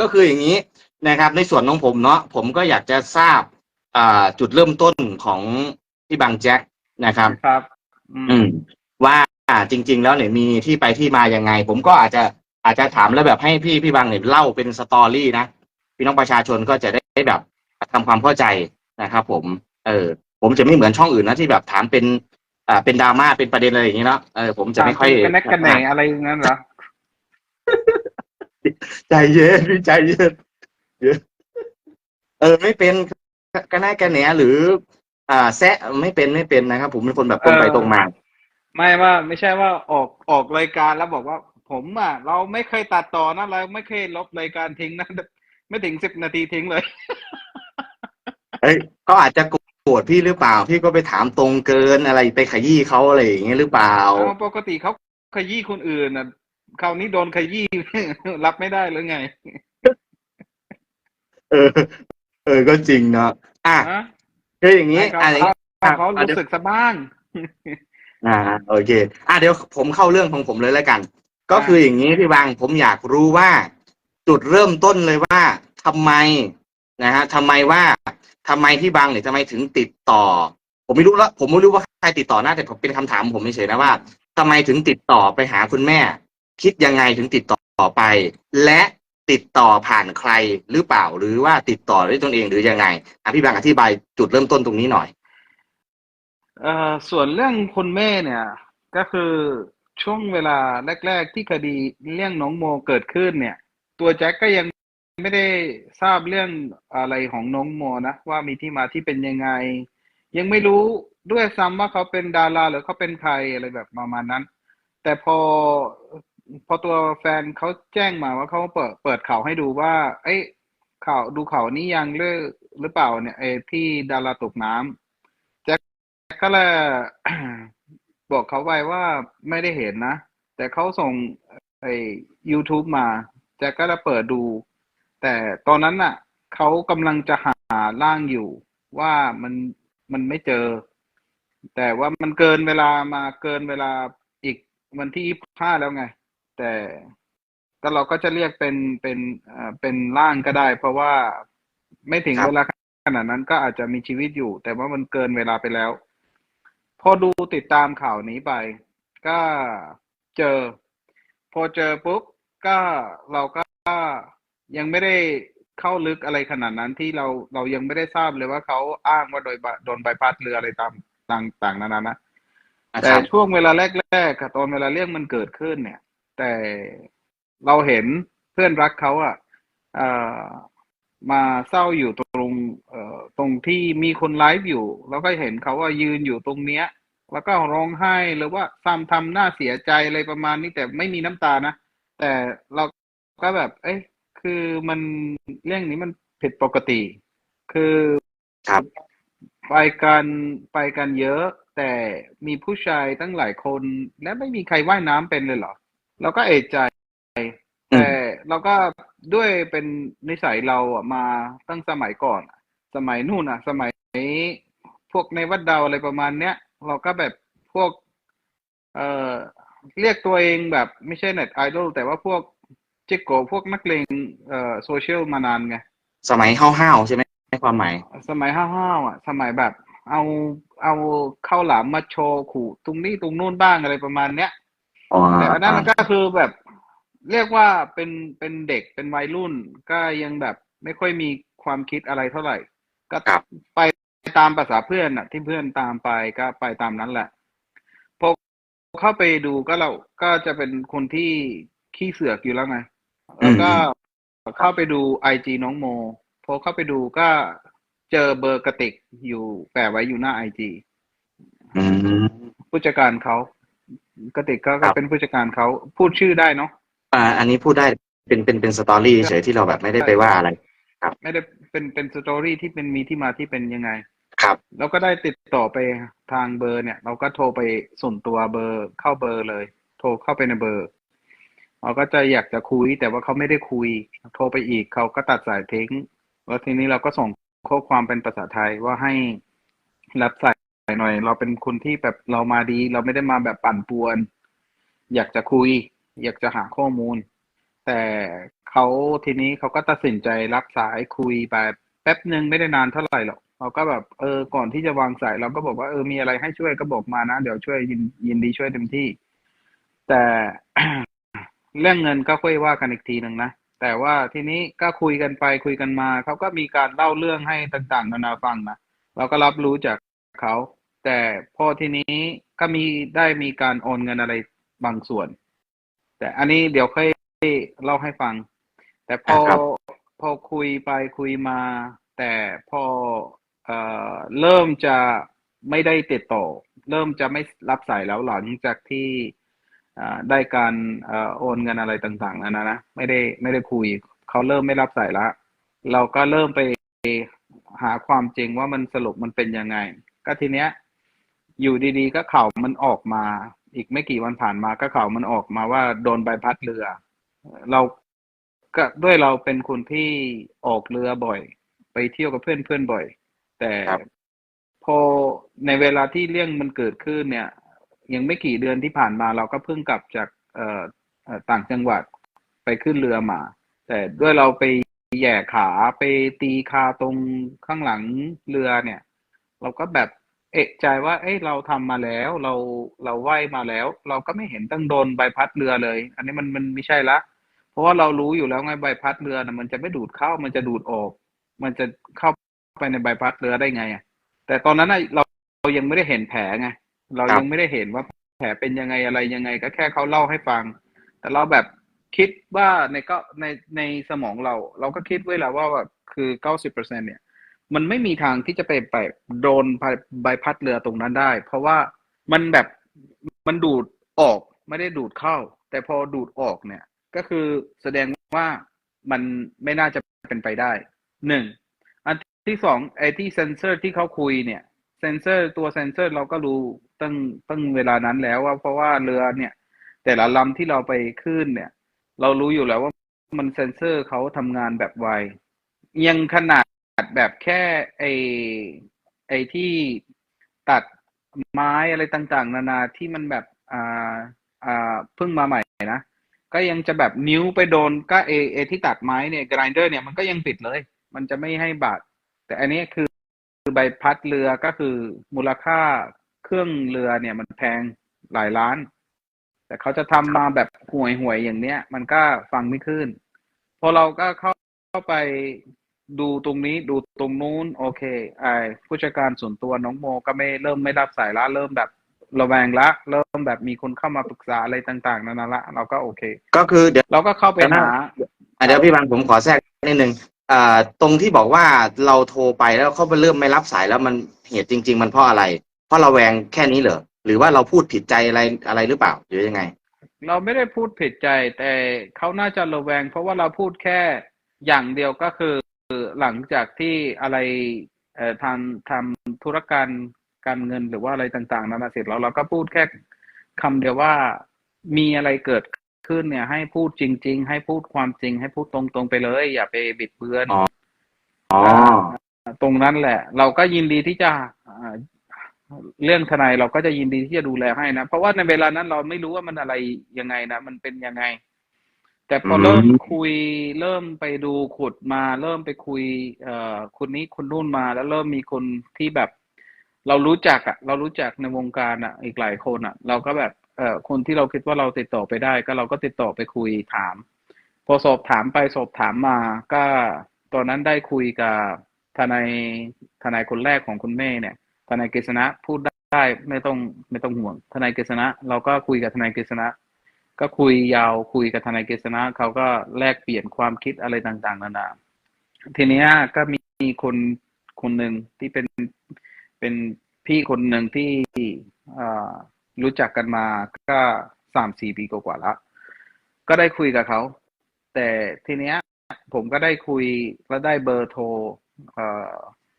ก็คืออย่างนี้นะครับ ในส่วนของผมเนาะผมก็อยากจะทราบอ่าจุดเริ่มต้นของพี่บางแจ็คนะครับ ครับ อือืม ม ว่าจริง ๆ แล้วเนี่ยมีที่ไปที่มายังไง ผมก็อาจจะอาจจะถามแล้วแบบให้พี่พี่บางเนี่ยเล่าเป็นสตอรี่นะพี่น้องประชาชนก็จะได้แบบทำความเข้าใจนะครับผม เออ ผมจะไม่เหมือนช่องอื่นนะที่แบบถามเป็นอ่าเป็นดราม่าเป็นประเด็นอะไรอย่างนี้เนาะเออผมจะไม่ค่อย กันแนกกันแหนอะไรอย่างนั้นเหรอ ใจเย็นพี่ใจเย็นเย็นเออไม่เป็นกระแน่กระแหนหรือ อ่า แซะไม่เป็นไม่เป็นนะครับ ผมเป็นคนแบบตรงไปเออตรงมา ไม่ว่า ไม่ใช่ว่าออกออกรายการแล้วบอกว่า ผมอะ เราไม่เคยตัดต่อนะเราไม่เคยลบรายการทิ้งนะไม่ถึงสิบนาทีทิ้งเลยเอ้ยเขาอาจจะโกรธพี่หรือเปล่า พี่ก็ไปถามตรงเกินอะไรไปขยี้เขาอะไรอย่างเงี้ยหรือเปล่าเอาปกติเขาขยี้คนอื่นนะ คราวนี้โดนขยี้รับไม่ได้หรือไง เออ เออก็จริงเนาะอะฮะคืออย่างนี้ให้เขาอะอย่างเขางี้เขาอะรู้สึกสะบ้าง อ่า โอเค อะเดี๋ยวผมเข้าเรื่องของผมเลยแล้วกัน ก็คืออย่างนี้พี่บางผมอยากรู้ว่า จุดเริ่มต้นเลยว่าทำไมนะฮะทำไมว่าทำไมพี่บางเนี่ยทำไมถึงติดต่อ ผมไม่รู้แล้วผมไม่รู้ว่าใครติดต่อหน้าแต่ผมเป็นคำถามผมเฉยๆนะว่าทำไมถึงติดต่อไปหาคุณแม่ คิดยังไงถึงติดต่อไป และติดต่อผ่านใครหรือเปล่า หรือว่าติดต่อด้วยตนเองหรือยังไงอพี่บางอธิบายจุดเริ่มต้นตรงนี้หน่อยเอ่อส่วนเรื่องคุณแม่เนี่ย ก็คือช่วงเวลาแรก ๆ ที่คดีเรื่องน้องโมเกิดขึ้นเนี่ย ตัวแจ็คก็ยังไม่ได้ทราบเรื่องอะไรของน้องโมนะว่ามีที่มาที่เป็นยังไง ยังไม่รู้ด้วยซ้ำว่าเขาเป็นดาราหรือเขาเป็นใครอะไรแบบประมาณนั้น แต่พอ พอตัวแฟนเขาแจ้งมาว่าเขาเปิดเปิดข่าวให้ดูว่า เอ้ยข่าวดูข่าวนี้ยังหรือหรือเปล่าเนี่ยไอ้ที่ดาราตกน้ำแจ็คก็เลย บอกเขาไปว่าไม่ได้เห็นนะ แต่เขาส่งไอ้ YouTube มา แจ็คก็เลยเปิดดู แต่ตอนนั้นน่ะเขากำลังจะหาร่างอยู่ ว่ามันมันไม่เจอ แต่ว่ามันเกินเวลามาเกินเวลาอีกวันที่ยี่ห้าแล้วไง แต่ก็เราก็จะเรียกเป็นเป็นเอ่อเป็นร่างก็ได้ เพราะว่าไม่ถึงครับเวลาขนาดนั้นก็อาจจะมีชีวิตอยู่ แต่ว่ามันเกินเวลาไปแล้ว พอดูติดตามข่าวนี้ไป ก็เจอ พอเจอปุ๊บก็เราก็ยังไม่ได้เข้าลึกอะไรขนาดนั้นที่เราเรายังไม่ได้ทราบเลยว่าเขาอ้างว่าโดยบะโดนใบพัดเรืออะไรตามต่างต่างนานานะนะแต่ครับช่วงเวลาแรกๆอะตอนเวลาเรื่องมันเกิดขึ้นเนี่ย แต่เราเห็นเพื่อนรักเขาอะเอ่อมาเศร้าอยู่ตรงเอ่อตรงที่มีคนไลฟ์อยู่ แล้วก็เห็นเขาว่ายืนอยู่ตรงเนี้ย แล้วก็ร้องไห้หรือว่าซ้ำทำหน้าเสียใจอะไรประมาณนี้แต่ไม่มีน้ำตานะแต่เราก็แบบ เอ้ยคือมันเรื่องนี้มันผิดปกติ คือครับไปกันไปกันเยอะ แต่มีผู้ชายตั้งหลายคน และไม่มีใครว่ายน้ำเป็นเลยเหรอ เราก็เอะใจแต่เราก็ด้วยเป็นนิสัยเราอะมาตั้งสมัยก่อนอะสมัยนู่นอะ สมัยพวกในวัดดาวอะไรประมาณเนี้ยเราก็แบบพวก เอ่อเรียกตัวเองแบบไม่ใช่เน็ตไอดอลแต่ว่าพวกจิกโกพวกนักเลงเอ่อโซเชียลมานานไงสมัยห้าวๆใช่ไหมในความหมายสมัยห้าวๆอะ สมัยแบบ เอาเอาข้าวหลามมาโชว์ขู่ตรงนี้ตรงนู้นบ้างอะไรประมาณเนี้ยอ๋อ แต่อันนั้นมันก็คือแบบเรียกว่าเป็นเป็นเด็กเป็นวัยรุ่น ก็ยังแบบไม่ค่อยมีความคิดอะไรเท่าไหร่ ก็ครับไปตามภาษาเพื่อนอะ ที่เพื่อนตามไปก็ไปตามนั้นแหละพอเข้าไปดูก็เราก็จะเป็นคนที่ขี้เสือกอยู่แล้วไงแล้วก็เข้าไปดูไอจีน้องโมพอเข้าไปดูก็เจอเบอร์กระติกอยู่แปะไว้อยู่หน้าไอจีอืมผู้จัดการเขา กระติกก็ครับเป็นผู้จัดการเขาพูดชื่อได้เนาะอ่า อันนี้พูดได้เป็นเป็นเป็นสตอรี่เฉยที่เราแบบไม่ได้ไปว่าอะไรไม่ได้เป็นเป็นสตอรี่ที่เป็นมีที่มาที่เป็นยังไง ครับเราก็ได้ติดต่อไปทางเบอร์เนี่ย เราก็โทรไปส่วนตัวเบอร์เข้าเบอร์เลย โทรเข้าไปในเบอร์เราก็จะอยากจะคุยแต่ว่าเขาไม่ได้คุย โทรไปอีกเขาก็ตัดสายทิ้งแล้วทีนี้เราก็ส่งข้อความเป็นภาษาไทยว่าให้รับสาย หน่อย เราเป็นคนที่แบบเรามาดี เราไม่ได้มาแบบปั่นป่วน อยากจะคุย อยากจะหาข้อมูล แต่เขาทีนี้เขาก็ตัดสินใจรับสายคุยไปแป๊บหนึ่งไม่ได้นานเท่าไหร่หรอกเราก็แบบเออก่อนที่จะวางสายเราก็บอกว่าเออมีอะไรให้ช่วยก็บอกมานะ เดี๋ยวช่วยยินยินดีช่วยเต็มที่ แต่เรื่องเงินก็ค่อยว่ากันอีกทีหนึ่งนะแต่ว่าทีนี้ก็คุยกันไปคุยกันมาเขาก็มีการเล่าเรื่องให้ต่างๆนานาฟังนะเราก็รับรู้จากเขา แต่พอทีนี้ก็มีได้มีการโอนเงินอะไรบางส่วน แต่อันนี้เดี๋ยวค่อยเล่าให้ฟัง แต่พอครับพอคุยไปคุยมา แต่พอเอ่อเริ่มจะไม่ได้ติดต่อ เริ่มจะไม่รับสายแล้วหลังจากที่อ่าได้การเอ่อโอนเงินอะไรต่างๆนานานะไม่ได้ไม่ได้คุยเขาเริ่มไม่รับสายละ เราก็เริ่มไปหาความจริงว่ามันสรุปมันเป็นยังไง ก็ทีเนี้ย อยู่ดีๆ ก็ข่าวมันออกมา อีกไม่กี่วันผ่านมาก็ข่าวมันออกมาว่าโดนใบพัดเรือ เราก็ด้วยเราเป็นคนที่ออกเรือบ่อย ไปเที่ยวกับเพื่อนเพื่อนบ่อย แต่ครับพอในเวลาที่เรื่องมันเกิดขึ้นเนี่ย ยังไม่กี่เดือนที่ผ่านมาเราก็เพิ่งกลับจากเอ่อเอ่อต่างจังหวัดไปขึ้นเรือมา แต่ด้วยเราไปแหย่ขาไปตีคาตรงข้างหลังเรือเนี่ย เราก็แบบ เอะใจว่า เอ้ยเราทำมาแล้ว เราเราว่ายมาแล้ว เราก็ไม่เห็นต้องโดนใบพัดเรือเลย อันนี้มันมันไม่ใช่ละ เพราะว่าเรารู้อยู่แล้วไงใบพัดเรือนะมันจะไม่ดูดเข้ามันจะดูดออก มันจะเข้าไปในใบพัดเรือได้ไงอะแต่ตอนนั้นน่ะเราเรายังไม่ได้เห็นแผลไงเราครัยังไม่ได้เห็นว่าแผลเป็นยังไงอะไรยังไง ก็แค่เขาเล่าให้ฟัง แต่เราแบบคิดว่าในก็ในในสมองเรา เราก็คิดไว้แล้วว่าแบบคือเก้าสิบเปอร์เซ็นเนี่ย มันไม่มีทางที่จะไปไปโดนใบใบพัดเรือตรงนั้นได้ เพราะว่ามันแบบมันดูดออกไม่ได้ดูดเข้า แต่พอดูดออกเนี่ย ก็คือแสดงว่ามันไม่น่าจะเป็นไปได้หนึ่งอันที่สองไอ้ที่เซนเซอร์ที่เขาคุยเนี่ยเซนเซอร์ตัวเซนเซอร์เราก็รู้ตั้งตั้งเวลานั้นแล้วว่าเพราะว่าเรือเนี่ย แต่ละลำที่เราไปขึ้นเนี่ย เรารู้อยู่แล้วว่ามันเซนเซอร์เขาทำงานแบบไวยังขนาดัดแบบแค่ไอไอที่ตัดไม้อะไรต่างๆ นานาที่มันแบบอ่าอ่าเพิ่งมาใหม่นะ ก็ยังจะแบบนิ้วไปโดนก็เอเอที่ตัดไม้เนี่ยกรายเดอร์เนี่ยมันก็ยังติดเลย มันจะไม่ให้บาดแต่อันนี้คือคือใบพัดเรือก็คือมูลค่าเครื่องเรือเนี่ยมันแพงหลายล้าน แต่เขาจะทำมาแบบห่วยห่วยอย่างเนี้ย มันก็ฟังไม่ขึ้น พอเราก็เข้าเข้าไป ดูตรงนี้ดูตรงนู้น โอเค ไอผู้จัดการส่วนตัวน้องโมก็ไม่เริ่มไม่รับสายละเริ่มแบบระแวงละ เริ่มแบบมีคนเข้ามาปรึกษาอะไรต่าง ๆนานาละเราก็โอเค ก็คือเดี๋ยวเราก็เข้าไปหาอะเดี๋ยวพี่บางผมขอแทรกนิดนึงอ่าตรงที่บอกว่าเราโทรไปแล้วเขาไปเริ่มไม่รับสายแล้วมันเหตุจริง ๆ มันเพราะอะไร เพราะเราแวงแค่นี้เหรอหรือว่าเราพูดผิดใจอะไรอะไรหรือเปล่าหรือยังไง เราไม่ได้พูดผิดใจแต่เขาน่าจะระแวง เพราะว่าเราพูดแค่อย่างเดียวก็คือ หลังจากที่อะไรเอ่อทำทำธุรการการเงินหรือว่าอะไรต่างๆนานาเสร็จแล้วเราก็พูดแค่คำเดียวว่ามีอะไรเกิดขึ้นเนี่ย ให้พูดจริง ๆ ให้พูดความจริง ให้พูดตรงๆไปเลย อย่าไปบิดเบือนอ๋ออ๋อตรงนั้นแหละ เราก็ยินดีที่จะอ่าเรื่องทนายเราก็จะยินดีที่จะดูแลให้นะ เพราะว่าในเวลานั้นเราไม่รู้ว่ามันอะไรยังไงนะ มันเป็นยังไง แต่พออืมเริ่มคุยเริ่มไปดูขุดมา เริ่มไปคุย เอ่อคนนี้คนนู่นมา แล้วเริ่มมีคนที่แบบ เรารู้จักอะเรารู้จักในวงการอะอีกหลายคนอะเราก็แบบเอ่อคนที่เราคิดว่าเราติดต่อไปได้ ก็เราก็ติดต่อไปคุยถาม พอสอบถามไปสอบถามมา ก็ตอนนั้นได้คุยกับทนายทนายคนแรกของคุณแม่เนี่ยทนายกฤษณะพูดได้ไม่ต้องไม่ต้องห่วงทนายกฤษณะเราก็คุยกับทนายกฤษณะ ก็คุยยาวคุยกับทนายกฤษณะเขาก็แลกเปลี่ยนความคิดอะไรต่างๆนานาทีนี้ก็มีคนคนหนึ่งที่เป็นเป็นพี่คนหนึ่งที่รู้จักกันมาก็สามสี่ปีกว่าๆแล้วก็ได้คุยกับเขา แต่ทีเนี้ย ผมก็ได้คุยแล้วได้เบอร์โทร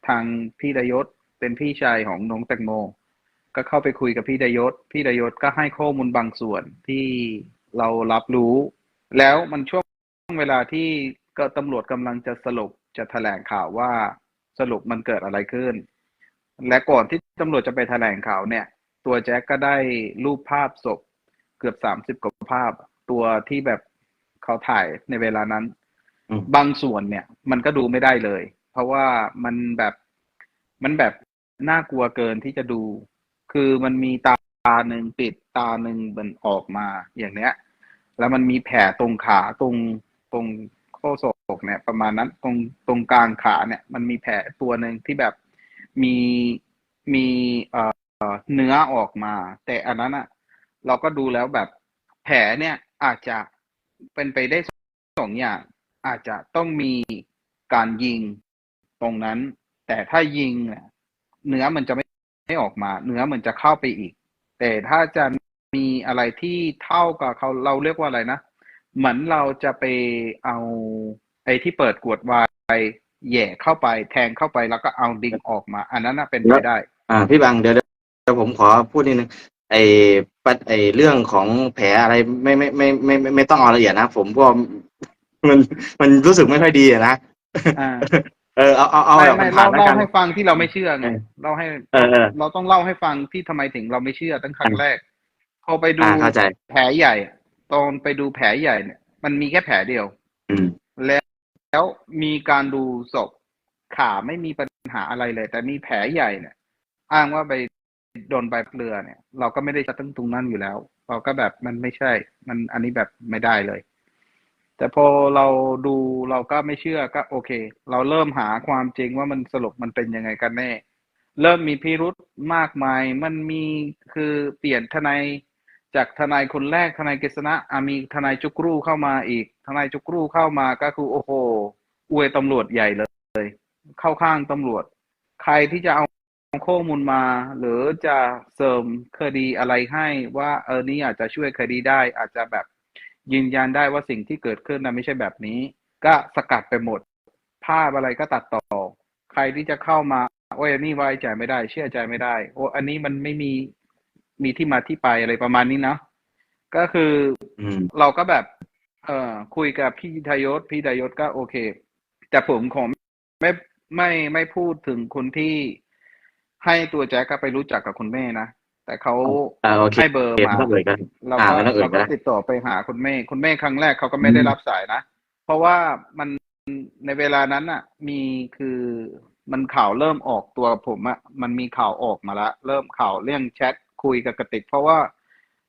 ทางพี่ดยศเป็นพี่ชายของน้องแตงโม ก็เข้าไปคุยกับพี่ดยศ พี่ดยศก็ให้ข้อมูลบางส่วนที่เรารับรู้ แล้วมันช่วงเวลาที่ก็ตำรวจกำลังจะสรุปจะแถลงข่าวว่าสรุปมันเกิดอะไรขึ้น และก่อนที่ตำรวจจะไปแถลงข่าวเนี่ย ตัวแจ็คก็ได้รูปภาพศพเกือบสามสิบกว่าภาพ ตัวที่แบบเขาถ่ายในเวลานั้น บางส่วนเนี่ย มันก็ดูไม่ได้เลย เพราะว่ามันแบบมันแบบน่ากลัวเกินที่จะดู คือมันมีตาหนึ่งปิดตาหนึ่งมันออกมาอย่างเนี้ย แล้วมันมีแผลตรงขาตรงตรงข้อศอกเนี่ย ประมาณนั้นตรงตรงกลางขาเนี่ย มันมีแผลตัวหนึ่งที่แบบมีมีเอ่อเนื้อออกมา แต่อันนั้นอะเราก็ดูแล้วแบบแผลเนี่ยอาจจะเป็นไปได้สองอย่างอาจจะต้องมีการยิงตรงนั้น แต่ถ้ายิงเนี่ยเนื้อมันจะไม่ ไม่ออกมา เนื้อมันจะเข้าไปอีก แต่ถ้าจะมีอะไรที่เท่ากับเขาเราเรียกว่าอะไรนะ เหมือนเราจะไปเอาไอ้ที่เปิดกวดวายแหย่เข้าไปแทงเข้าไปแล้วก็เอาดิงออกมา อันนั้นน่ะเป็นไปได้ อ่า พี่บางเดี๋ยวเดี๋ยวผมขอพูดนิดนึงไอ้ปัดไอ้เรื่องของแผลอะไรไม่ไม่ไม่ไม่ไม่ไม่ต้องเอาละเอียดนะผมก็มันมันรู้สึกไม่ค่อยดีอะนะอ่า เออเอาเอาเอาไม่แบบไม่ผ่าเล่านๆแล้วเล่ากันให้ฟังที่เราไม่เชื่อไงเออเล่าให้เออเออเราต้องเล่าให้ฟังที่ทำไมถึงเราไม่เชื่อตั้งครั้งแรกพอไปดูอ่าเข้าใจแผลใหญ่อะตอนไปดูแผลใหญ่เนี่ย มันมีแค่แผลเดียวอืมแล้วมีการดูศพขาไม่มีปัญหาอะไรเลย แต่มีแผลใหญ่เนี่ย อ้างว่าไปโดนใบพัดเรือเนี่ย เราก็ไม่ได้จะตั้งตรงนั้นอยู่แล้ว เราก็แบบมันไม่ใช่ มันอันนี้แบบไม่ได้เลย แต่พอเราดูเราก็ไม่เชื่อก็โอเค เราเริ่มหาความจริงว่ามันสรุปมันเป็นยังไงกันแน่ เริ่มมีพิรุธมากมาย มันมีคือเปลี่ยนทนายจากทนายคนแรกทนายกฤษณะมีทนายจุกรูเข้ามาอีก ทนายจุกรูเข้ามาก็คือ โอ้โหอวยตำรวจใหญ่เลย เข้าข้างตำรวจ ใครที่จะเอาข้อมูลมา หรือจะเสริมคดีอะไรให้ว่าเออนี่อาจจะช่วยคดีได้อาจจะแบบ ยืนยันได้ว่าสิ่งที่เกิดขึ้นนะไม่ใช่แบบนี้ ก็สกัดไปหมด ภาพอะไรก็ตัดต่อ ใครที่จะเข้ามาโอ้ยอันนี้ไว้ใจไม่ได้ เชื่อใจไม่ได้ โอ้อันนี้มันไม่มีมีที่มาที่ไปอะไรประมาณนี้เนาะก็คืออืมเราก็แบบ เอ่อคุยกับพี่ทยศพี่ทยศก็โอเค แต่ผมคงไม่ไม่ไม่พูดถึงคนที่ให้ตัวแจ็คก็ไปรู้จักกับคุณแม่นะ แต่เขาอ่าโอเคให้เบอร์เก็บมาเข้าเลยกันเราอ่าก็ไม่ต้องเอ่ยเราก็ก็ได้ติดต่อไปหาคุณแม่คุณแม่ครั้งแรกเขาก็ไม่ได้อืมรับสายนะ เพราะว่ามันในเวลานั้นอะ มีคือมันข่าวเริ่มออกตัวผมอะมันมีข่าวออกมาละเริ่มข่าวเรื่องแชทคุยกับกระติก เพราะว่า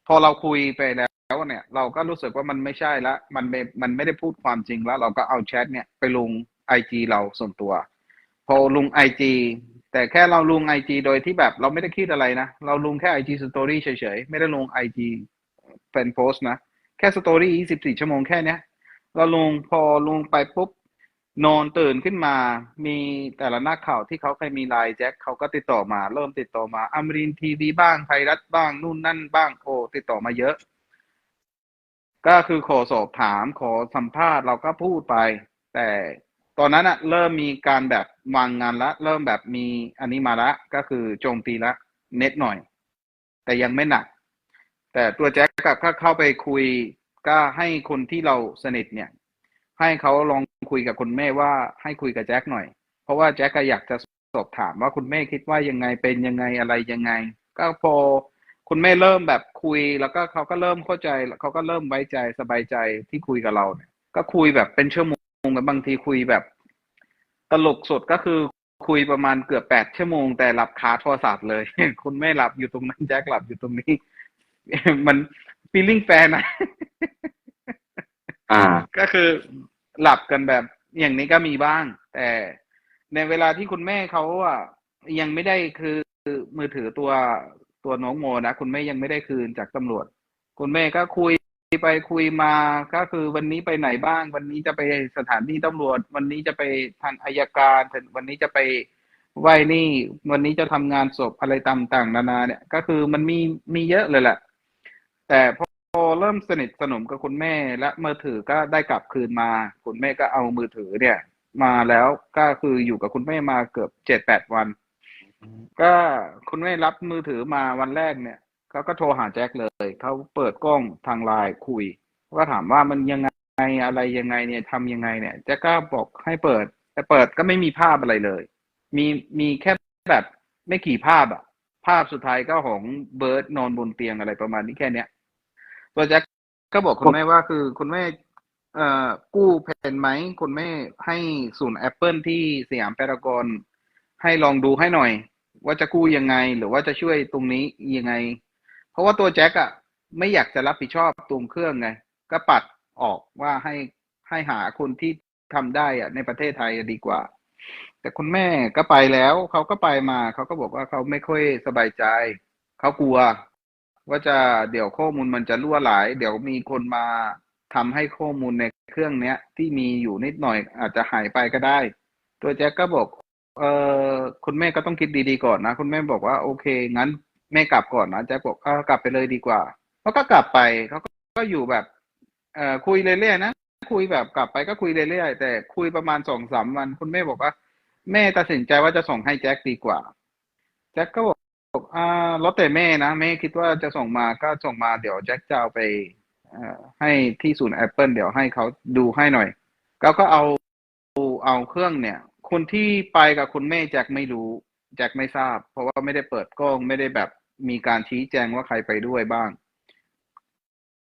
พอเราคุยไปแล้วเนี่ย เราก็รู้สึกว่ามันไม่ใช่ละมันไม่มันไม่ได้พูดความจริงแล้ว เราก็เอาแชทเนี่ยไปลงไอจีเราส่วนตัว พอลงไอจี แต่แค่เราลงไอจีโดยที่แบบเราไม่ได้คิดอะไรนะ เราลงแค่ไอจีสตอรี่เฉยๆ ไม่ได้ลงไอจีเป็นโพส์นะ แค่สตอรี่ยี่สิบี่ชั่วโมงแค่เนี้ย เราลงพอลงไปปุ๊บ นอนตื่นขึ้นมา มีแต่ละนักข่าวที่เขาเคยมีไลน์แจ็คเขาก็ติดต่อมา เริ่มติดต่อมาอมรินทีวีบ้างไทยรัฐบ้าง นู่นนั่นบ้างโอ้ติดต่อมาเยอะ ก็คือขอสอบถามขอสัมภาษณ์เราก็พูดไป แต่ ตอนนั้นอะเริ่มมีการแบบวางงานละ เริ่มแบบมีอันนี้มาละ ก็คือโจมตีละเน็ตหน่อย แต่ยังไม่หนัก แต่ตัวแจ็คกับก็เข้าไปคุยก็ให้คนที่เราสนิทเนี่ย ให้เขาลองคุยกับคุณแม่ว่าให้คุยกับแจ็คหน่อย เพราะว่าแจ็คก็อยากจะสอบถามว่าคุณแม่คิดว่ายังไงเป็นยังไงอะไรยังไง ก็พอคุณแม่เริ่มแบบคุยแล้วก็เขาก็เริ่มเข้าใจเขาก็เริ่มไว้ใจสบายใจที่คุยกับเราเนี่ยก็คุยแบบเป็นชั่วโมง กับบางทีคุยแบบ ตลกสดก็คือคุยประมาณเกือบแปดชั่วโมง แต่หลับคาโทรศัพท์เลย คุณแม่หลับอยู่ตรงนั้นแจ็คหลับอยู่ตรงนี้ มันฟีลลิ่งแฟนนะอ่าก็คือหลับกันแบบอย่างนี้ก็มีบ้าง แต่ในเวลาที่คุณแม่เขาอะยังไม่ได้คือมือถือตัวตัวน้องโมนะคุณแม่ยังไม่ได้คืนจากตำรวจ คุณแม่ก็คุย ไปคุยมาก็คือวันนี้ไปไหนบ้าง วันนี้จะไปสถานที่ตำรวจ วันนี้จะไปทางอายการ วันนี้จะไปไหว้นี่ วันนี้จะทำงานศพอะไรต่างๆนานา เนี่ย ก็คือมันมีมีเยอะเลยแหละ แต่พอพอเริ่มสนิทสนมกับคุณแม่และมือถือก็ได้กลับคืนมา คุณแม่ก็เอามือถือเนี่ย มาแล้วก็คืออยู่กับคุณแม่มาเกือบเจ็ดแปดวัน ก็คุณแม่รับมือถือมาวันแรกเนี่ย เขาก็โทรหาแจ็คเลย เขาเปิดกล้องทางไลน์คุย ก็ถามว่ามันยังไงอะไรยังไงเนี่ยทำยังไงเนี่ยแจ็คก็บอกให้เปิด แต่เปิดก็ไม่มีภาพอะไรเลย มีมีแค่แบบไม่กี่ภาพอะภาพสุดท้ายก็ของเบิร์ดนอนบนเตียงอะไรประมาณนี้แค่เนี้ยตัวแจ็คก็บอกคุณแม่ว่าคือคุณแม่เอ่อกู้แผ่นไหมคุณแม่ให้ศูนย์แอปเปิลที่สยามพารากอนให้ลองดูให้หน่อย ว่าจะกู้ยังไงหรือว่าจะช่วยตรงนี้ยังไง เพราะว่าตัวแจ็คอะไม่อยากจะรับผิดชอบตรงเครื่องไง ก็ปัดออกว่าให้ให้หาคนที่ทำได้อะในประเทศไทยดีกว่า แต่คุณแม่ก็ไปแล้วเขาก็ไปมาเขาก็บอกว่าเขาไม่ค่อยสบายใจเขากลัว ว่าจะเดี๋ยวข้อมูลมันจะรั่วไหลเดี๋ยวมีคนมาทำให้ข้อมูลในเครื่องเนี้ย ที่มีอยู่นิดหน่อยอาจจะหายไปก็ได้ ตัวแจ็คก็บอกเออคุณแม่ก็ต้องคิดดีๆก่อนนะ คุณแม่บอกว่าโอเค งั้น แม่กลับก่อนนะแจ็คบอกกลับไปเลยดีกว่าเขาก็กลับไปเขาก็ก็อยู่แบบเอ่อคุยเรื่อยๆนะคุยแบบกลับไปก็คุยเรื่อยๆแต่คุยประมาณสองสามวัน คุณแม่บอกว่า แม่ตัดสินใจว่าจะส่งให้แจ็คดีกว่า แจ็คก็บอกบอกอ่าแล้วแต่แม่นะแม่คิดว่าจะส่งมาก็ส่งมาเดี๋ยวแจ็คจะเอาไปเอ่อให้ที่ศูนย์แอปเปิลเดี๋ยวให้เขาดูให้หน่อยเขาก็เอาเอาเครื่องเนี่ย คนที่ไปกับคุณแม่แจ็คไม่รู้ แจ็คไม่ทราบ เพราะว่าไม่ได้เปิดกล้องไม่ได้แบบ มีการชี้แจงว่าใครไปด้วยบ้าง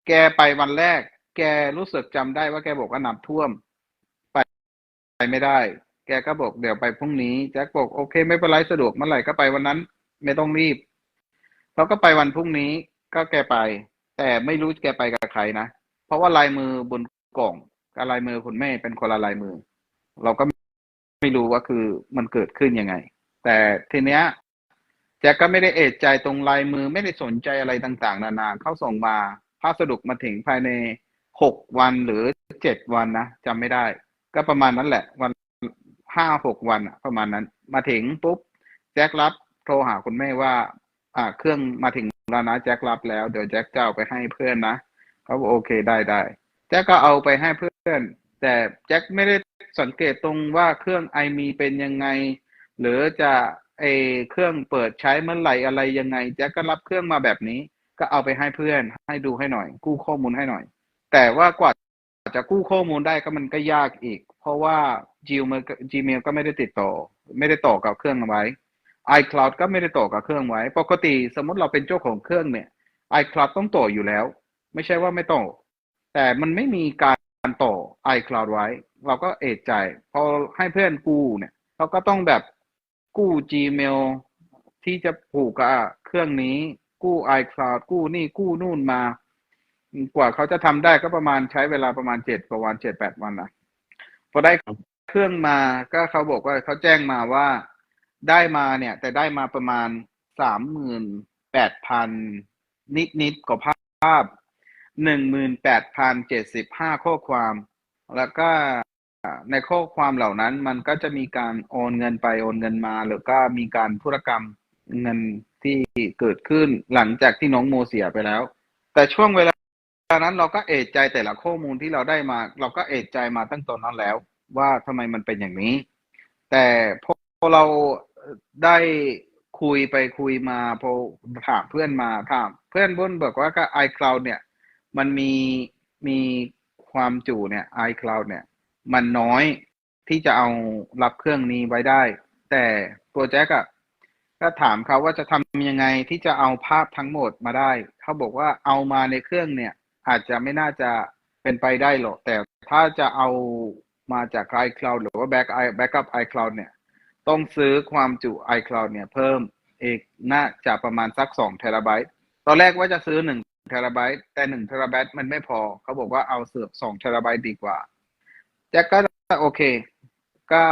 แกไปวันแรก แกรู้สึกจำได้ว่าแกบอกว่าน้ำท่วม ไปไปไม่ได้ แกก็บอกเดี๋ยวไปพรุ่งนี้แจ็คบอกโอเค ไม่เป็นไรสะดวกเมื่อไหร่ก็ไปวันนั้น ไม่ต้องรีบเขาก็ไปวันพรุ่งนี้ก็แกไป แต่ไม่รู้แกไปกับใครนะ เพราะว่าลายมือบนกล่องกับลายมือคุณแม่เป็นคนละลายมือ เราก็ไม่รู้ว่าคือมันเกิดขึ้นยังไง แต่ทีเนี้ย แจ็คก็ไม่ได้เอะใจตรงลายมือไม่ได้สนใจอะไรต่างๆ นานาเขาส่งมาพัสดุมาถึงภายในหกวันหรือเจ็ดวันนะจำไม่ได้ ก็ประมาณนั้นแหละ วันห้าหกวันอะประมาณนั้น มาถึงปุ๊บแจ็ครับโทรหาคุณแม่ว่า อ่า เครื่องมาถึงแล้วนะแจ็ครับแล้วเดี๋ยวแจ็คจะเอาไปให้เพื่อนนะเขาบอกโอเคได้ได้แจ็คก็เอาไปให้เพื่อน แต่แจ็คไม่ได้สังเกตตรงว่าเครื่องไอมีเป็นยังไง หรือจะ ไอเครื่องเปิดใช้เมื่อไหร่อะไรยังไงแจ็คก็รับเครื่องมาแบบนี้ ก็เอาไปให้เพื่อน ให้ดูให้หน่อย กู้ข้อมูลให้หน่อย แต่ว่ากว่าจะกู้ข้อมูลได้ก็มันก็ยากอีก เพราะว่า Gmail ก็ Gmail ก็ไม่ได้ติดต่อ ไม่ได้ต่อกับเครื่องไว้ iCloud ก็ไม่ได้ต่อกับเครื่องไว้ ปกติสมมติเราเป็นเจ้าของเครื่องเนี่ย iCloud ต้องต่ออยู่แล้ว ไม่ใช่ว่าไม่ต่อ แต่มันไม่มีการต่อ iCloud ไว้ เราก็เอะใจพอให้เพื่อนกู้เนี่ยเราก็ต้องแบบ กู้ Gmail ที่จะผูกกับเครื่องนี้ กู้ iCloud กู้นี่กู้นู่นมา กว่าเขาจะทำได้ก็ประมาณใช้เวลาประมาณเจ็ดประมาณเจ็ดแปดวันนะพอได้เครื่องมาก็เขาบอกว่าเขาแจ้งมาว่าได้มาเนี่ย แต่ได้มาประมาณสามหมื่นแปดพันนิดนิดๆกว่าภาพหนึ่งหมื่นแปดพันเจ็ดสิบห้าข้อความ แล้วก็ ในข้อความเหล่านั้นมันก็จะมีการโอนเงินไปโอนเงินมา หรือก็มีการธุรกรรมเงินที่เกิดขึ้นหลังจากที่น้องโมเสียไปแล้ว แต่ช่วงเวลานั้นเราก็เอะใจแต่ละข้อมูลที่เราได้มา เราก็เอะใจมาตั้งตอนนั้นแล้ว ว่าทำไมมันเป็นอย่างนี้ แต่พอเราได้คุยไปคุยมาพอถามเพื่อนมาถามเพื่อนบนบอกว่าก็ iCloud เนี่ย มันมีมีความจุเนี่ย iCloud เนี่ย มันน้อยที่จะเอารับเครื่องนี้ไว้ได้ แต่ตัวแจ็คอะก็ถามเขาว่าจะทำยังไงที่จะเอาภาพทั้งหมดมาได้ เขาบอกว่าเอามาในเครื่องเนี่ย อาจจะไม่น่าจะเป็นไปได้หรอก แต่ถ้าจะเอามาจาก iCloud หรือว่า back backup iCloud เนี่ย ต้องซื้อความจุ iCloud เนี่ย เพิ่มเอกน่าจะประมาณสักสองเทราไบต์ตอนแรกว่าจะซื้อหนึ่งเทราไบต์แต่หนึ่งเทราไบต์มันไม่พอ เขาบอกว่าเอาเสือกสองเทราไบต์ดีกว่า แจ็คก็โอเค ก็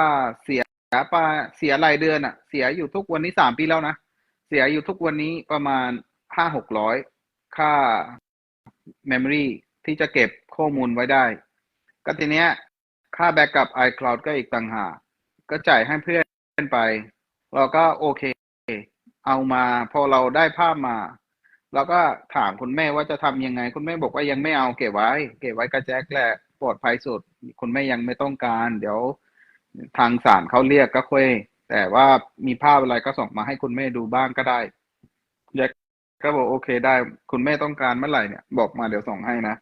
เสียไปเสียรายเดือนอะเสียอยู่ทุกวันนี้สามปีแล้วนะ เสียอยู่ทุกวันนี้ประมาณห้าหกร้อยค่า memory ที่จะเก็บข้อมูลไว้ได้ ก็ทีเนี้ย ค่าแบ็กกับ iCloud ก็อีกต่างหาก ก็จ่ายให้เพื่อนไป เราก็โอเค เอามาพอเราได้ภาพมาเราก็ถามคุณแม่ว่าจะทำยังไง คุณแม่บอกว่ายังไม่เอาเก็บไว้ เก็บไว้กับแจ็คแหละปลอดภัยสุด คุณแม่ยังไม่ต้องการ เดี๋ยวทางศาลเขาเรียกก็ค่อยแต่ว่ามีภาพอะไรก็ส่งมาให้คุณแม่ดูบ้างก็ได้แจ็คก็บอกโอเคได้ คุณแม่ต้องการเมื่อไหร่เนี่ย บอกมาเดี๋ยวส่งให้นะ